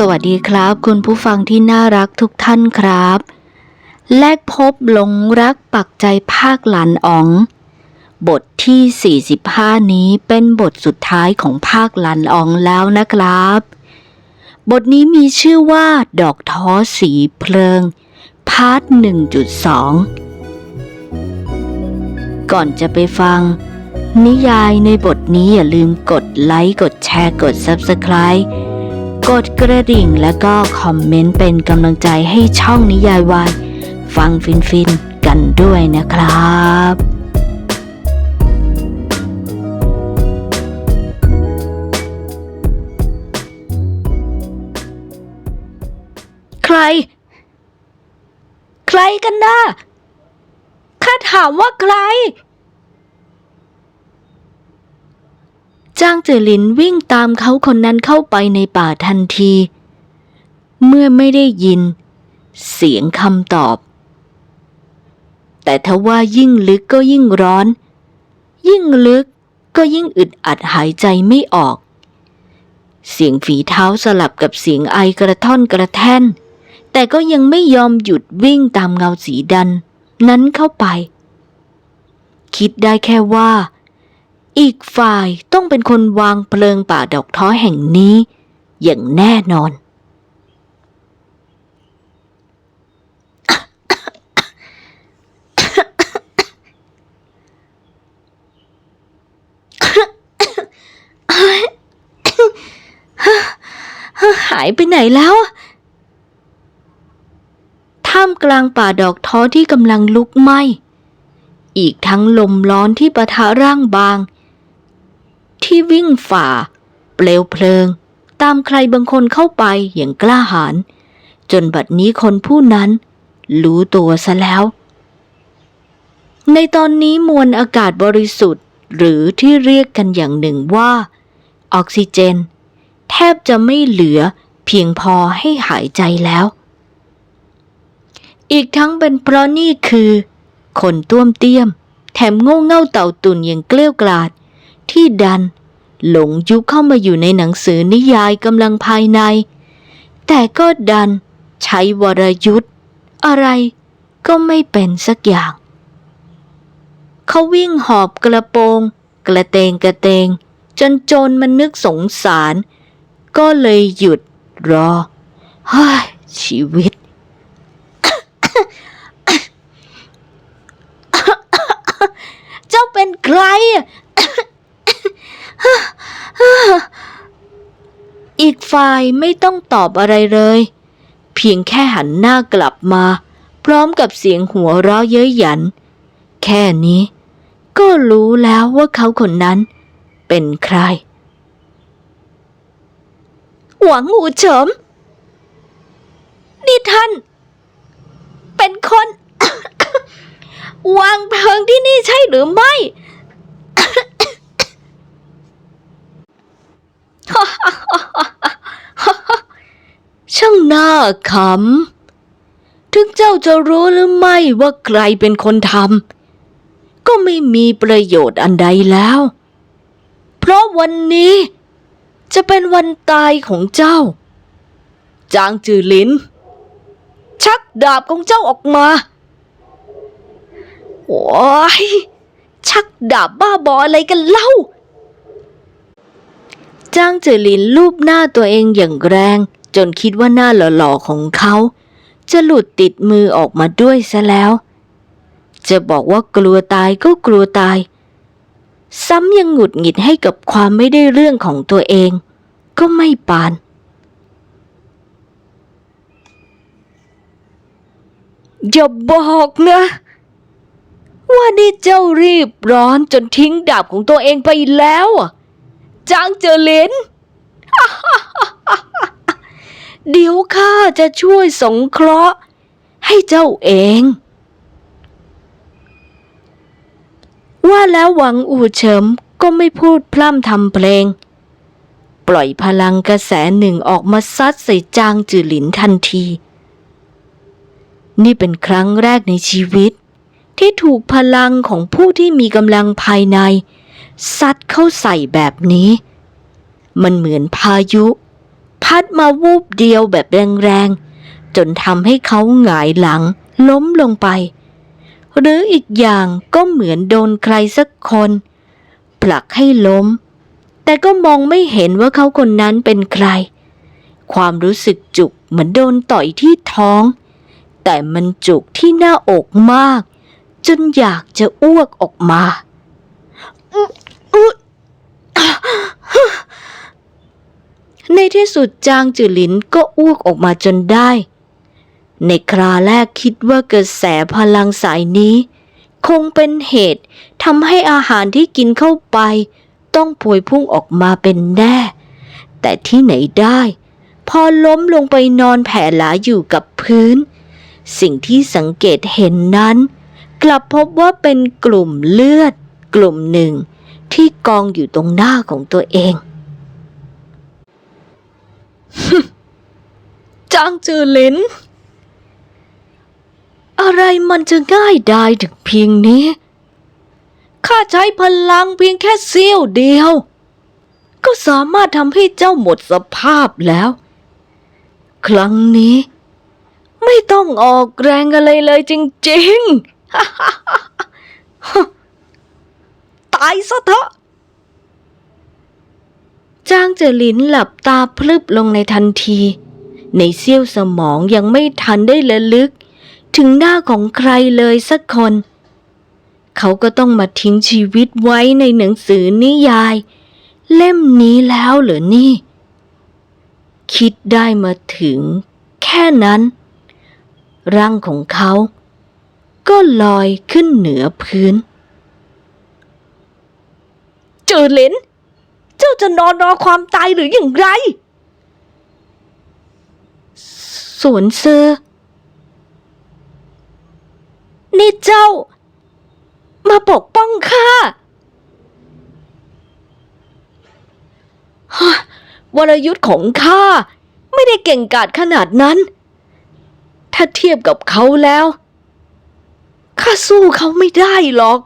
สวัสดีครับ คุณผู้ฟังที่น่ารักทุกท่านครับ แลกพบหลงรักปักใจภาคหลานอ๋อง บทที่ 45 นี้เป็นบทสุดท้ายของภาคหลานอ๋องแล้วนะครับ บทนี้มีชื่อว่า ดอกท้อสีเพลิง พาร์ท 1.2 ก่อนจะไปฟัง นิยายในบทนี้อย่าลืมกดไลค์กดแชร์กด Subscribe กดกระดิ่งแล้วก็คอมเมนต์เป็นกำลังใจให้ช่องนิยายวายฟังฟินๆกันด้วยนะครับใคร ใครกันนะข้าถามว่าใคร จ้างเจอหลินวิ่งตามเขาคนนั้นเข้าไปในป่าทันที เมื่อไม่ได้ยิน เสียงคำตอบ แต่ทว่ายิ่งลึกก็ยิ่งร้อน ยิ่งลึกก็ยิ่งอึดอัดหายใจไม่ออก เสียงฝีเท้าสลับกับเสียงไอกระท่อนกระแท่น แต่ก็ยังไม่ยอมหยุดวิ่งตามเงาสีดัน นั้นเข้าไป คิดได้แค่ว่า อีกฝ่ายต้องเป็นคนวางเพลิงป่าดอกท้อแห่งนี้ อย่างแน่นอน หายไปไหนแล้วท่ามกลางป่าดอกท้อที่กำลังลุกไหม้ อีกทั้งลมร้อนที่ปะทะร่างบาง ที่วิ่งฝ่า เปลวเพลิง ตามใครบางคนเข้าไปอย่างกล้าหาญจนบัดนี้คนผู้นั้น รู้ตัวซะแล้ว ในตอนนี้มวลอากาศบริสุทธิ์ หรือที่เรียกกันอย่างหนึ่งว่า ออกซิเจน แทบจะไม่เหลือเพียงพอให้หายใจแล้ว อีกทั้งเป็นเพราะนี่คือ คนต้วมเตี้ยม แถมโง่เง่าเต่าตุ่นอย่างเกลี้ยวกลาด ที่ดัน หลงยุคเข้ามาอยู่ในหนังสือนิยายกำลังภายใน แต่ก็ดันใช้วรยุทธ์อะไรก็ไม่เป็นสักอย่าง เขาวิ่งหอบกระโปรง กระเตงกระเตง จนโจรมันนึกสงสาร ก็เลยหยุดรอเฮ้ยชีวิตเจ้าเป็นใคร อีกฝ่ายไม่ต้องตอบอะไรเลย เพียงแค่หันหน้ากลับมา พร้อมกับเสียงหัวเราะเย้ยหยัน แค่นี้ ก็รู้แล้วว่าเขาคนนั้น เป็นใคร หวังหูเฉิมนี่ท่าน เป็นคน วางเพลิงที่นี่ใช่หรือไม่ ช่างน่าขำ ถึงเจ้าจะรู้หรือไม่ว่าใครเป็นคนทำก็ไม่มีประโยชน์อันใดแล้ว เพราะวันนี้จะเป็นวันตายของเจ้า จางจือลิน ชักดาบของเจ้าออกมาโอ้ยชักดาบบ้าบออะไรกันเล่า จ้างเจอลินลูบหน้าตัวเองอย่างแรง จนคิดว่าหน้าหล่อๆของเขา จะหลุดติดมือออกมาด้วยซะแล้ว จะบอกว่ากลัวตายก็กลัวตาย ซ้ำยังหงุดหงิดให้กับความไม่ได้เรื่องของตัวเอง ก็ไม่ปาน อย่าบอกนะว่านี่เจ้ารีบร้อนจนทิ้งดาบของตัวเองไปแล้วอะ จางเจอเลนเดี๋ยวข้าจะช่วยสงเคราะห์ ให้เจ้าเอง ว่าแล้วหวังอู่เฉิมก็ไม่พูดพร่ำทำเพลง ปล่อยพลังกระแสหนึ่งออกมาซัดใส่จางจือหลินทันที นี่เป็นครั้งแรกในชีวิต ที่ถูกพลังของผู้ที่มีกำลังภายใน ซัดเข้าใส่แบบนี้ มันเหมือนพายุพพัดมาวูบเดียวแบบแรงๆ จนทำให้เขาหงายหลังล้มลงไป หรืออีกอย่างก็เหมือนโดนใครสักคน ผลักให้ล้ม แต่ก็มองไม่เห็นว่าเขาคนนั้นเป็นใคร ความรู้สึกจุกเหมือนโดนต่อยที่ท้อง แต่มันจุกที่หน้าอกมาก จนอยากจะอ้วกออกมา อุ๊ในที่สุดจางจือหลินก็อ้วกออกมาจนได้ ในคราแรกคิดว่ากระแสพลังสายนี้ คงเป็นเหตุทำให้อาหารที่กินเข้าไป ต้องพวยพุ่งออกมาเป็นแน่ แต่ที่ไหนได้ พอล้มลงไปนอนแผ่หลาอยู่กับพื้น สิ่งที่สังเกตเห็นนั้น กลับพบว่าเป็นกลุ่มเลือด กลุ่มหนึ่ง ที่กองอยู่ตรงหน้าของตัวเองจางจือหลิน อะไรมันจะง่ายได้ถึงเพียงนี้ ข้าใช้พลังเพียงแค่เสี้ยวเดียว ก็สามารถทำให้เจ้าหมดสภาพแล้ว ครั้งนี้ ไม่ต้องออกแรงอะไรเลยจริง ๆ ตายซะเถอะจางเจอลินหลับตาพลึบลงในทันที ในเสี้ยวสมองยังไม่ทันได้ระลึก ถึงหน้าของใครเลยสักคน เขาก็ต้องมาทิ้งชีวิตไว้ในหนังสือนิยาย เล่มนี้แล้วเหรอนี่ คิดได้มาถึง แค่นั้น ร่างของเขา ก็ลอยขึ้นเหนือพื้น จอหลินเจ้าจะนอนรอความตายหรืออย่างไรสวนเซอร์นี่เจ้า มาปกป้องข้าฮะวรยุทธ์ของข้าไม่ได้เก่งกาจขนาดนั้น ถ้าเทียบกับเขาแล้ว ข้าสู้เขาไม่ได้หรอก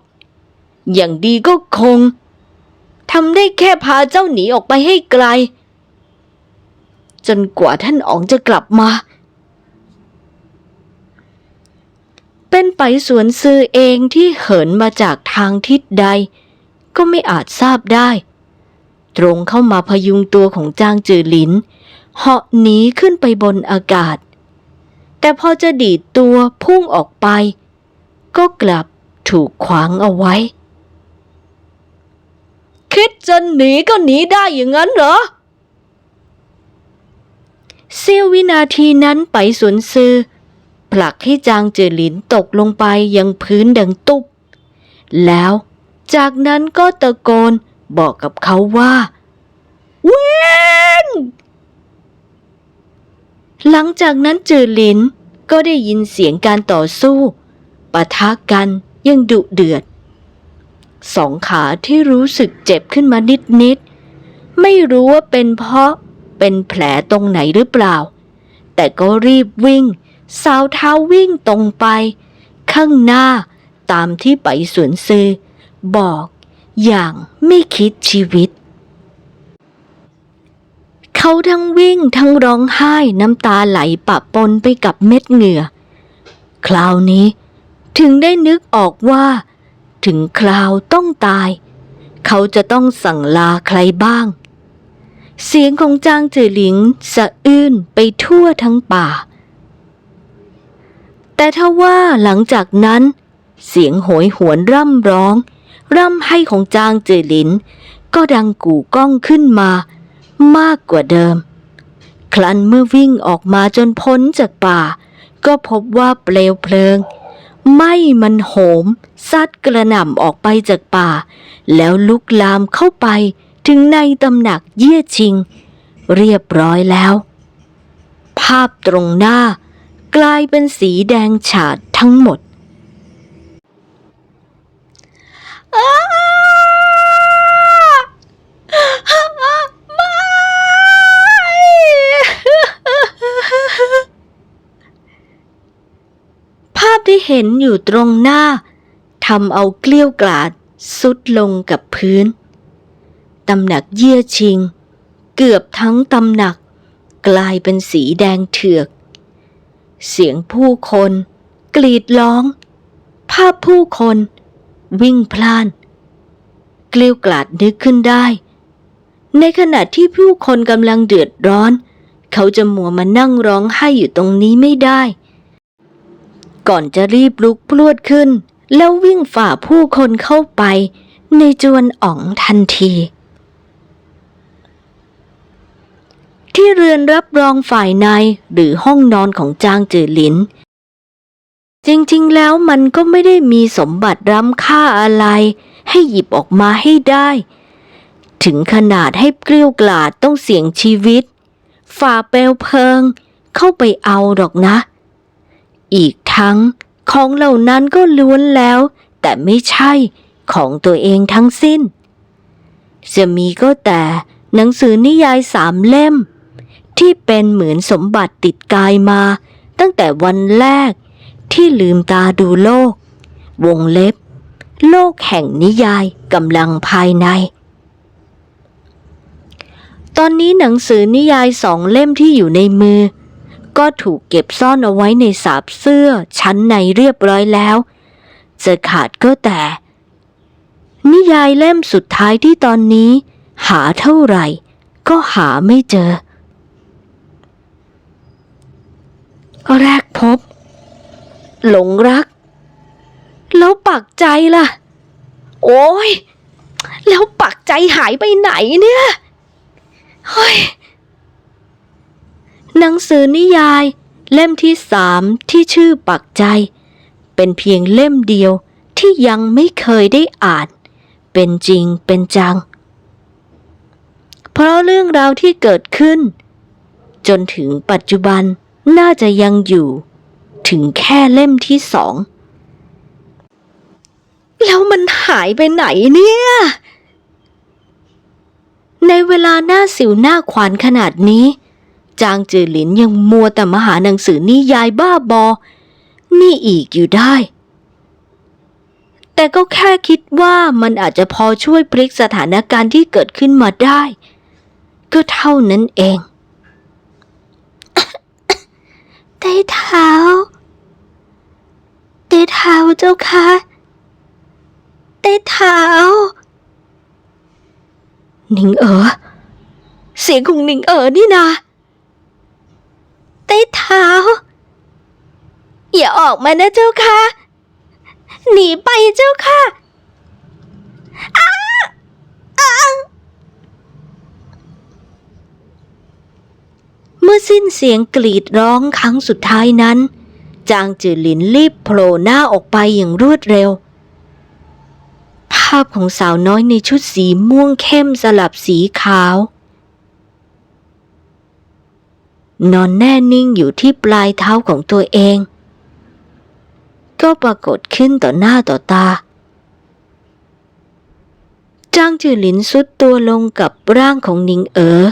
อย่างดีก็คง ทำได้แค่พาเจ้าหนีออกไปให้ไกล จนกว่าท่านอ๋องจะกลับมา เป็นไปสวนซื้อเองที่เหินมาจากทางทิศใด ก็ไม่อาจทราบได้ ตรงเข้ามาพยุงตัวของจางจือหลินเหาะหนีขึ้นไปบนอากาศ แต่พอจะดีดตัวพุ่งออกไป ก็กลับถูกขวางเอาไว้ คิดจะหนีก็หนีได้อย่างนั้นเหรอเสี้ยววินาทีนั้นไปสวนซือ ผลักให้จางเจอหลินตกลงไปยังพื้นดังตุบแล้วจากนั้นก็ตะโกนบอกกับเขาว่าวิ่งหลังจากนั้นเจอหลินก็ได้ยินเสียงการต่อสู้ปะทะกันยังดุเดือด สองขาที่รู้สึกเจ็บขึ้นมานิดๆ ไม่รู้ว่าเป็นเพราะเป็นแผลตรงไหนหรือเปล่า แต่ก็รีบวิ่ง สาวเท้าวิ่งตรงไป ข้างหน้าตามที่ไปสวนซื้อ บอกอย่างไม่คิดชีวิต เขาทั้งวิ่งทั้งร้องไห้น้ำตาไหลปะปนไปกับเม็ดเหงื่อ คราวนี้ถึงได้นึกออกว่า ถึงคราวต้องตาย เขาจะต้องสั่งลาใครบ้าง เสียงของจางจือหลิงสะอื้นไปทั่วทั้งป่า แต่ถ้าว่าหลังจากนั้น เสียงโหยหวนร่ำร้อง ร่ำให้ของจางจือหลิน ก็ดังกู่ก้องขึ้นมา มากกว่าเดิม ครั้นเมื่อวิ่งออกมาจนพ้นจากป่า ก็พบว่าเปลวเพลิง ไม่มันโหมซัดกระหน่ำออกไปจากป่า แล้วลุกลามเข้าไปถึงในตำหนักเยี่ยชิง เรียบร้อยแล้ว ภาพตรงหน้ากลายเป็นสีแดงฉาดทั้งหมดภา พที่เห็นอยู่ตรงหน้าทำเอาเกลี้ยวกลาดสุดลงกับพื้น ตำหนักเยี่ยชิง เกือบทั้งตำหนัก กลายเป็นสีแดงเถือก เสียงผู้คน กรีดร้อง ภาพผู้คน วิ่งพล่าน เกลียวกลาดนึกขึ้นได้ ในขณะที่ผู้คนกำลังเดือดร้อน เขาจะมัวมานั่งร้องไห้อยู่ตรงนี้ไม่ได้ ก่อนจะรีบลุกพรวดขึ้น แล้ววิ่งฝ่าผู้คนเข้าไป ในจวนอ๋องทันที ที่เรือนรับรองฝ่ายในหรือห้องนอนของจางจือหลิน จริงๆแล้วมันก็ไม่ได้มีสมบัติล้ำค่าอะไร ให้หยิบออกมาให้ได้ ถึงขนาดให้เกลี้ยวกล่อดต้องเสี่ยงชีวิต ฝ่าเปลวเพลิงเข้าไปเอาดอกนะ อีก ทั้งของเหล่านั้นก็ล้วนแล้ว แต่ไม่ใช่ของตัวเองทั้งสิ้น จะมีก็แต่หนังสือนิยายสามเล่ม ที่เป็นเหมือนสมบัติติดกายมา ตั้งแต่วันแรกที่ลืมตาดูโลก วงเล็บ โลกแห่งนิยายกำลังภายใน ตอนนี้หนังสือนิยายสองเล่มที่อยู่ในมือ ก็ถูกเก็บซ่อนเอาไว้ในสาบเสื้อชั้นในเรียบร้อยแล้ว จะขาดก็แต่ นิยายเล่มสุดท้ายที่ตอนนี้ หาเท่าไหร่ ก็หาไม่เจอ แรกพบ หลงรัก แล้วปักใจล่ะ โอ้ยแล้วปักใจหายไปไหนเนี่ยเฮ้ย หนังสือนิยาย เล่มที่สามที่ชื่อปักใจ เป็นเพียงเล่มเดียวที่ยังไม่เคยได้อ่าน เป็นจริงเป็นจัง เพราะเรื่องราวที่เกิดขึ้น จนถึงปัจจุบันน่าจะยังอยู่ ถึงแค่เล่มที่สอง แล้วมันหายไปไหนเนี่ย ในเวลาหน้าสิวหน้าขวานขนาดนี้ จางจือหลินยังมัวแต่มาหาหนังสือนิยายบ้าบอ นี่อีกอยู่ได้ แต่ก็แค่คิดว่ามันอาจจะพอช่วยพลิกสถานการณ์ที่เกิดขึ้นมาได้ ก็เท่านั้นเองเตเท้าเตเท้าเจ้าคะเตเท้าหนิงเอ๋อเสียงของหนิงเอ๋อนี่นา เต้เท้า อย่าออกมานะเจ้าค่ะ หนีไปเจ้าค่ะเมื่อสิ้นเสียงกรีดร้องครั้งสุดท้ายนั้น จางจือหลินรีบโผล่หน้าออกไปอย่างรวดเร็ว ภาพของสาวน้อยในชุดสีม่วงเข้มสลับสีขาว นอนแน่นิ่งอยู่ที่ปลายเท้าของตัวเอง ก็ปรากฏขึ้นต่อหน้าต่อตา จางจือหลินสุดตัวลงกับร่างของนิงเอ๋อ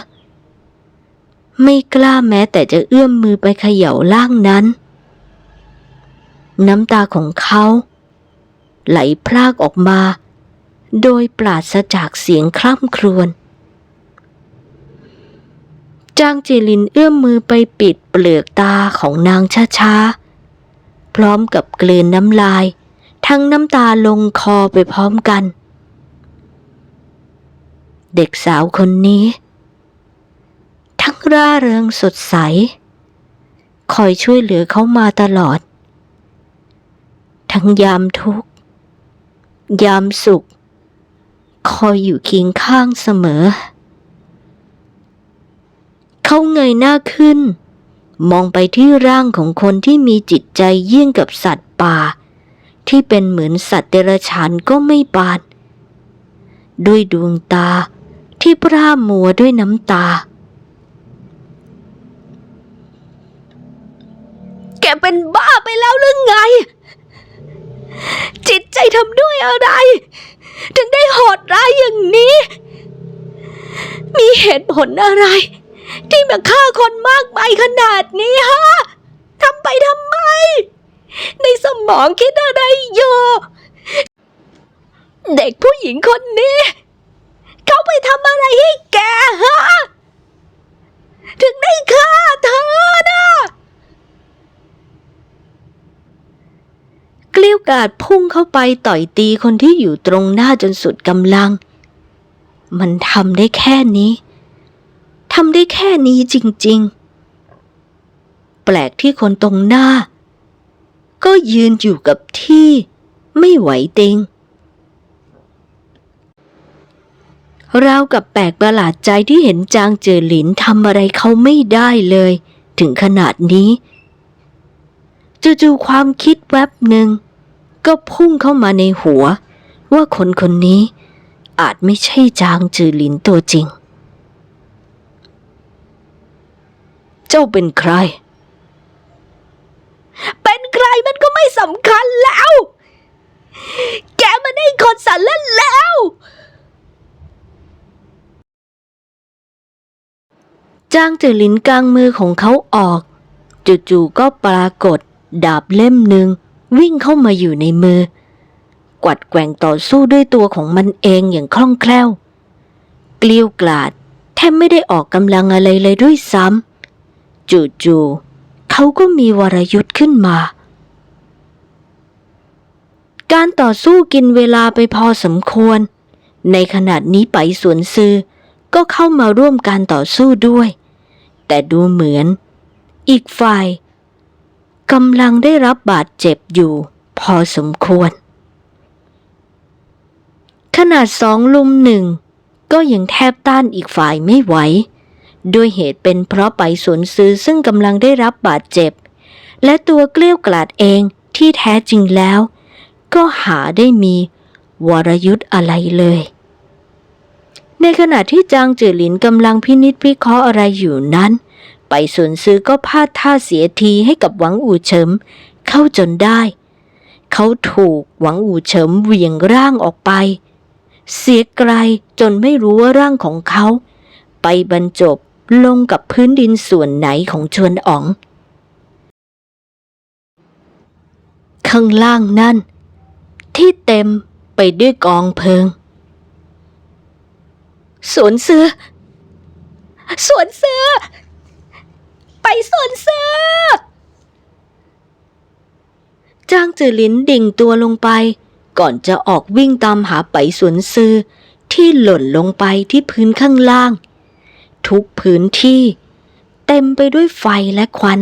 ไม่กล้าแม้แต่จะเอื้อมมือไปเขย่าร่างนั้น น้ำตาของเขา ไหลพรากออกมา โดยปราศจากเสียงคร่ำครวญ จางจิลินเอื้อมมือไปปิดเปลือกตาของนางช้าๆ พร้อมกับกลืนน้ำลาย ทั้งน้ำตาลงคอไปพร้อมกัน เด็กสาวคนนี้ ทั้งร่าเริงสดใส คอยช่วยเหลือเขามาตลอด ทั้งยามทุกข์ ยามสุข คอยอยู่เคียงข้างเสมอ เขาเงยหน้าขึ้น มองไปที่ร่างของคนที่มีจิตใจเยี่ยงกับสัตว์ป่า ที่เป็นเหมือนสัตว์เดรัจฉานก็ไม่ปาน ด้วยดวงตาที่พร่ามัวด้วยน้ำตา แกเป็นบ้าไปแล้วหรือไง จิตใจทำด้วยอะไร ถึงได้โหดร้ายอย่างนี้ มีเหตุผลอะไร ที่มาฆ่าคนมากมายขนาดนี้ฮะทำไปทำไม ในสมองคิดอะไรอยู่เด็กผู้หญิงคนนี้ เขาไปทำอะไรให้แกฮะ ถึงได้ฆ่าเธอนะเกลี้ยวกาดพุ่งเข้าไปต่อยตีคนที่อยู่ตรงหน้าจนสุดกำลัง มันทำได้แค่นี้ำได้แค่นี้จริง ๆ แปลกที่คนตรงหน้า ก็ยืนอยู่กับที่ไม่ไหวติงราวกับแปลกประหลาดใจที่เห็นจางเจอหลินทำอะไรเขาไม่ได้เลย ถึงขนาดนี้จู่ๆความคิดแวบหนึ่ง ก็พุ่งเข้ามาในหัว ว่าคนคนนี้อาจไม่ใช่จางจือหลินตัวจริง จ้าเป็นใคร เป็นใครมันก็ไม่สำคัญแล้ว แกมันได้คนสารเล่นแล้ว จางจือหลินกลางมือของเขาออก จู่ๆก็ปรากฏ ดาบเล่มหนึ่งวิ่งเข้ามาอยู่ในมือ กวัดแกว่งต่อสู้ด้วยตัวของมันเองอย่างคล่องแคล่ว เกลียวกลาดแทบไม่ได้ออกกำลังอะไรเลยด้วยซ้ำ จู่ๆเขาก็มีวรยุทธ์ขึ้นมา การต่อสู้กินเวลาไปพอสมควร ในขณะนี้ไปสวนซือก็เข้ามาร่วมการต่อสู้ด้วย แต่ดูเหมือน อีกฝ่ายกำลังได้รับบาดเจ็บอยู่พอสมควร ขนาดสองลุมหนึ่งก็ยังแทบต้านอีกฝ่ายไม่ไหว ด้วยเหตุเป็นเพราะไปสวนซื้อซึ่งกำลังได้รับบาดเจ็บ และตัวเกลี้ยวกลาดเองที่แท้จริงแล้ว ก็หาได้มีวรยุทธ์อะไรเลย ในขณะที่จางจือหลินกำลังพินิจพิเคราะห์อะไรอยู่นั้น ไปสวนซื้อก็พลาดท่าเสียทีให้กับหวังอู่เฉิม เข้าจนได้ เขาถูกหวังอู่เฉิมเหวี่ยงร่างออกไป เสียไกลจนไม่รู้ว่าร่างของเขา ไปบรรจบ ลงกับพื้นดินส่วนไหนของชวนอ๋อง ข้างล่างนั่น ที่เต็มไปด้วยกองเพลิง สวนเสือ สวนเสือ ไปสวนเสือ จางจือหลินดิ่งตัวลงไป ก่อนจะออกวิ่งตามหาไปสวนซือที่หล่นลงไปที่พื้นข้างล่าง ทุกพื้นที่ เต็มไปด้วยไฟและควัน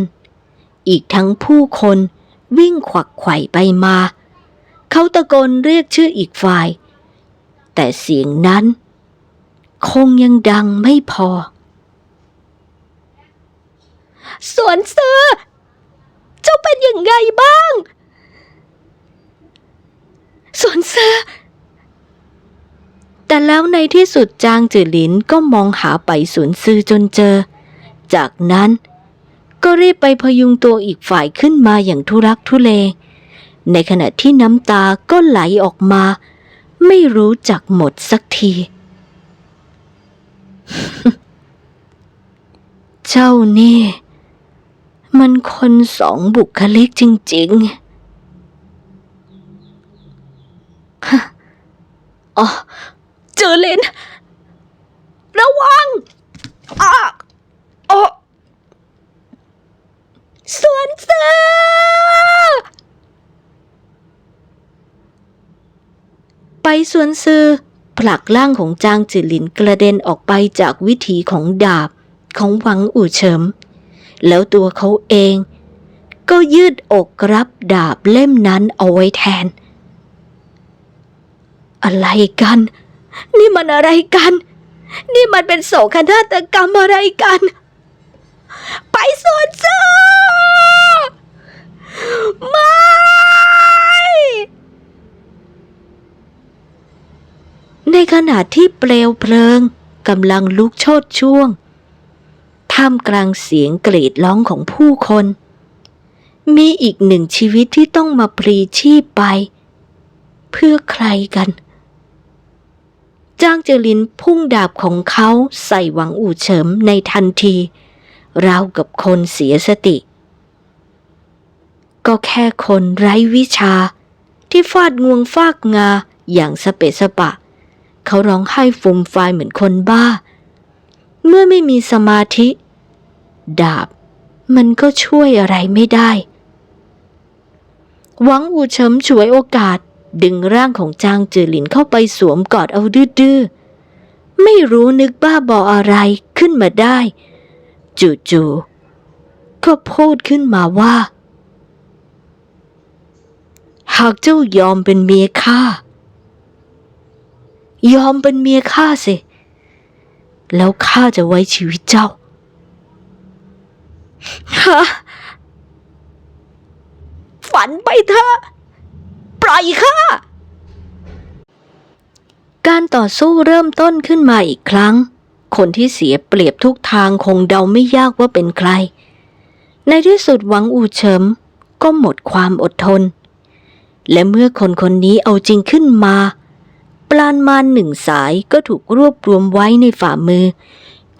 อีกทั้งผู้คนวิ่งขวักไขว่ไปมา เขาตะโกนเรียกชื่ออีกฝ่าย แต่เสียงนั้น คงยังดังไม่พอ สวนเสือเจ้าเป็นอย่างไงบ้าง สวนเสือ แต่แล้วในที่สุดจางจือหลินก็มองหาไปสวนซือจนเจอ จากนั้นก็รีบไปพยุงตัวอีกฝ่ายขึ้นมาอย่างทุรักทุเล ในขณะที่น้ำตาก็ไหลออกมา ไม่รู้จักหมดสักที เจ้านี่ มันคนสองบุคลิกจริงๆฮะอ๋อ เจอเลนระวังอะอ๋อสวนเสือไปสวนซือผลักร่างของจางจือหลินกระเด็นออกไปจากวิถีของดาบของหวังอู่เฉิม แล้วตัวเขาเอง ก็ยืดอกรับดาบเล่มนั้นเอาไว้แทน อะไรกัน นี่มันอะไรกัน นี่มันเป็นโศกนาฏกรรมอะไรกัน ไปสวนเสือไม่ในขณะที่เปลวเพลิงกำลังลุกโชดช่วง ท่ามกลางเสียงกรีดร้องของผู้คน มีอีกหนึ่งชีวิตที่ต้องมาพลีชีพไป เพื่อใครกัน จางเจอลินพุ่งดาบของเขาใส่หวังอู่เฉิมในทันทีราวกับคนเสียสติ ก็แค่คนไร้วิชา ที่ฟาดงวงฟากงาอย่างสเปสปะ เขาร้องไห้ฟูมฟายเหมือนคนบ้า เมื่อไม่มีสมาธิ ดาบมันก็ช่วยอะไรไม่ได้ หวังอูเฉิมฉวยโอกาส ดึงร่างของจางจือหลินเข้าไปสวมกอดเอาดื้อๆ ไม่รู้นึกบ้าบออะไรขึ้นมาได้ จู่ๆ ก็พูดขึ้นมาว่า หากเจ้ายอมเป็นเมียข้า ยอมเป็นเมียข้าสิ แล้วข้าจะไว้ชีวิตเจ้า ฮะ ฝันไปเถอะ ล่อยข้าการต่อสู้เริ่มต้นขึ้นมาอีกครั้ง คนที่เสียเปรียบทุกทางคงเดาไม่ยากว่าเป็นใคร ในที่สุดหวังอูเฉิมก็หมดความอดทน และเมื่อคนคนนี้เอาจริงขึ้นมา ปลานมานหนึ่งสายก็ถูกรวบรวมไว้ในฝ่ามือ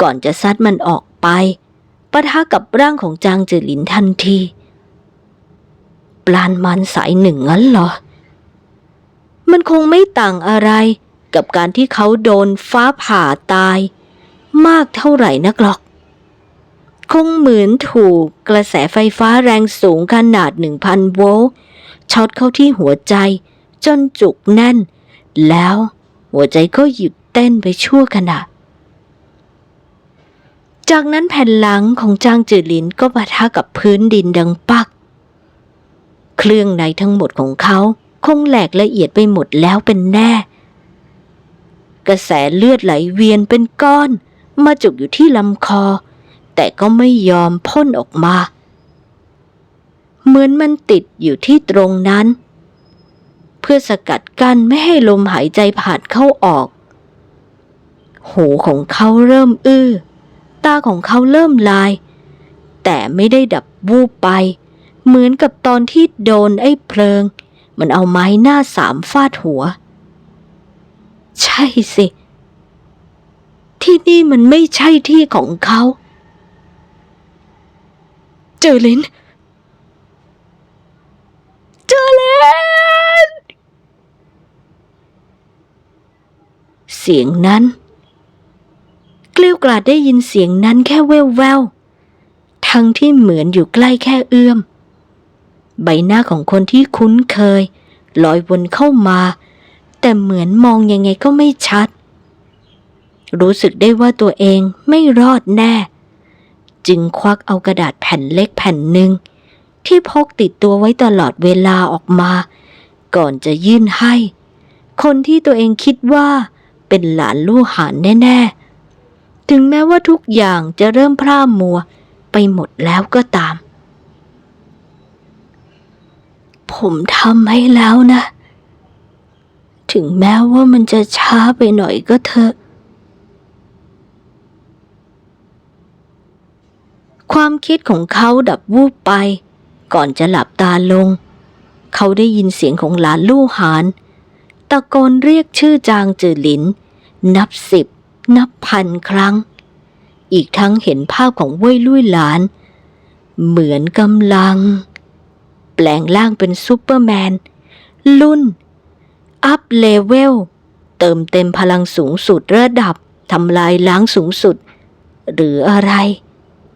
ก่อนจะซัดมันออกไปปะทะกับร่างของจางจือหลินทันที ปลานมานสายหนึ่งงั้นเหรอ มันคงไม่ต่างอะไรกับการที่เขาโดนฟ้าผ่าตาย มากเท่าไหร่นักหรอก คงเหมือนถูกกระแสไฟฟ้าแรงสูงขนาด 1,000 โวลต์ช็อตเข้าที่หัวใจ จนจุกแน่น แล้วหัวใจก็หยุดเต้นไปชั่วขณะจากนั้นแผ่นหลังของจางจือหลินก็ปะทะกับพื้นดินดังปัก เครื่องในทั้งหมดของเขา คงแหลกละเอียดไปหมดแล้วเป็นแน่ กระแสเลือดไหลเวียนเป็นก้อน มาจุกอยู่ที่ลำคอ แต่ก็ไม่ยอมพ่นออกมา เหมือนมันติดอยู่ที่ตรงนั้น เพื่อสกัดกั้นไม่ให้ลมหายใจผ่านเข้าออก หูของเขาเริ่มอื้อ ตาของเขาเริ่มลาย แต่ไม่ได้ดับวูบไป เหมือนกับตอนที่โดนไอ้เพลิง มันเอาไม้หน้าสามฟาดหัว ใช่สิ ที่นี่มันไม่ใช่ที่ของเขา เจอลินเจอลินเสียงนั้น เกลียวกลาดได้ยินเสียงนั้นแค่แววแววทั้งที่เหมือนอยู่ใกล้แค่เอื้อม ใบหน้าของคนที่คุ้นเคย ลอยวนเข้ามา แต่เหมือนมองยังไงก็ไม่ชัด รู้สึกได้ว่าตัวเองไม่รอดแน่ จึงควักเอากระดาษแผ่นเล็กแผ่นหนึ่ง ที่พกติดตัวไว้ตลอดเวลาออกมา ก่อนจะยื่นให้ คนที่ตัวเองคิดว่าเป็นหลานลู่หานแน่ ๆ ถึงแม้ว่าทุกอย่างจะเริ่มพร่ามัวไปหมดแล้วก็ตาม ผมทำให้แล้วนะ ถึงแม้ว่ามันจะช้าไปหน่อยก็เถอะ ความคิดของเขาดับวูบไป ก่อนจะหลับตาลง เขาได้ยินเสียงของหลานลู่หาน ตะโกนเรียกชื่อจางจือหลิน นับสิบ นับพันครั้ง อีกทั้งเห็นภาพของเว่ยลุยหลาน เหมือนกำลัง แปลงร่างเป็นซูเปอร์แมน รุ่น อัพเลเวล เติมเต็มพลังสูงสุดระดับทำลายล้างสูงสุด หรืออะไร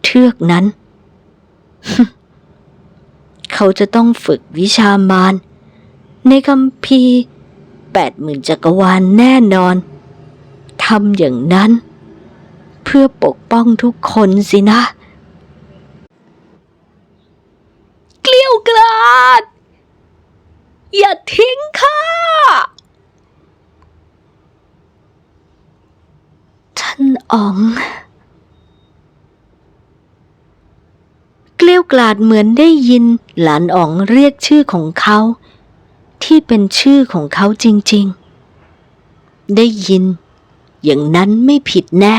เทือกนั้น เขาจะต้องฝึกวิชามารในคำพีแปดหมื่นจักรวาลแน่นอน ทำอย่างนั้น เพื่อปกป้องทุกคนสินะ เกลี้ยวกลาด อย่าทิ้งข้า ท่านอ๋อง เกลี้ยวกลาดเหมือนได้ยินหลานอ๋องเรียกชื่อของเขา ที่เป็นชื่อของเขาจริง ๆ ได้ยิน อย่างนั้นไม่ผิดแน่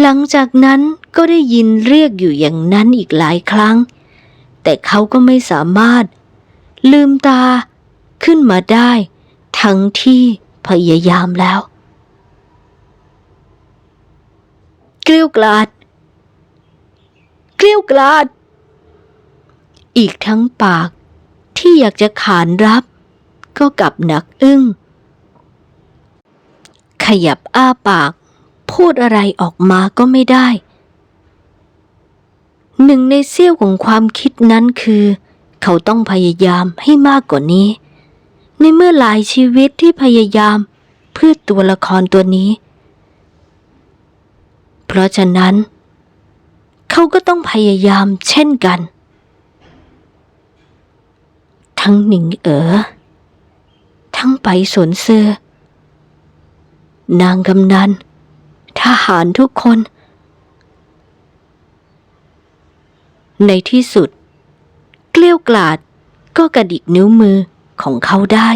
หลังจากนั้นก็ได้ยินเรียกอยู่อย่างนั้นอีกหลายครั้ง แต่เขาก็ไม่สามารถ ลืมตาขึ้นมาได้ ทั้งที่พยายามแล้วเกลี้ยวกลาดเกลี้ยวกลาด อีกทั้งปากที่อยากจะขานรับ ก็กลับหนักอึ้ง ขยับอ้าปาก พูดอะไรออกมาก็ไม่ได้ หนึ่งในเสี้ยวของความคิดนั้นคือ เขาต้องพยายามให้มากกว่านี้ ในเมื่อหลายชีวิตที่พยายามเพื่อตัวละครตัวนี้ เพราะฉะนั้น เขาก็ต้องพยายามเช่นกัน ทั้งหนิงเอ๋อทั้งไปสนเสือนางกำนันทหารทุกคน ในที่สุด เกลี้ยวกลาดก็กระดิกนิ้วมือของเขาได้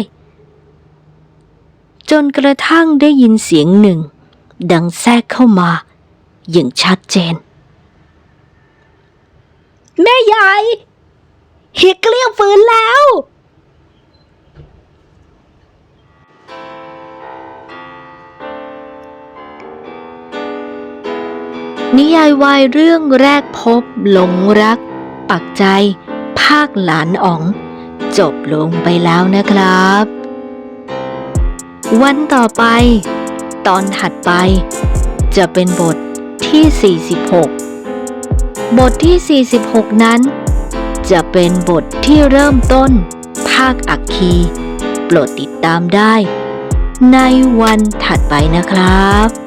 จนกระทั่งได้ยินเสียงหนึ่ง ดังแทรกเข้ามา อย่างชัดเจน แม่ใหญ่เฮียเกลี้ยวฟื้นแล้ว นิยายวายเรื่องแรกพบหลงรัก ปักใจ ภาคหลานอ๋อง จบลงไปแล้วนะครับ วันต่อไป ตอนถัดไป จะเป็นบทที่ 46 บทที่ 46 นั้น จะเป็นบทที่เริ่มต้น ภาคอักคีโปรดติดตามได้ ในวันถัดไปนะครับ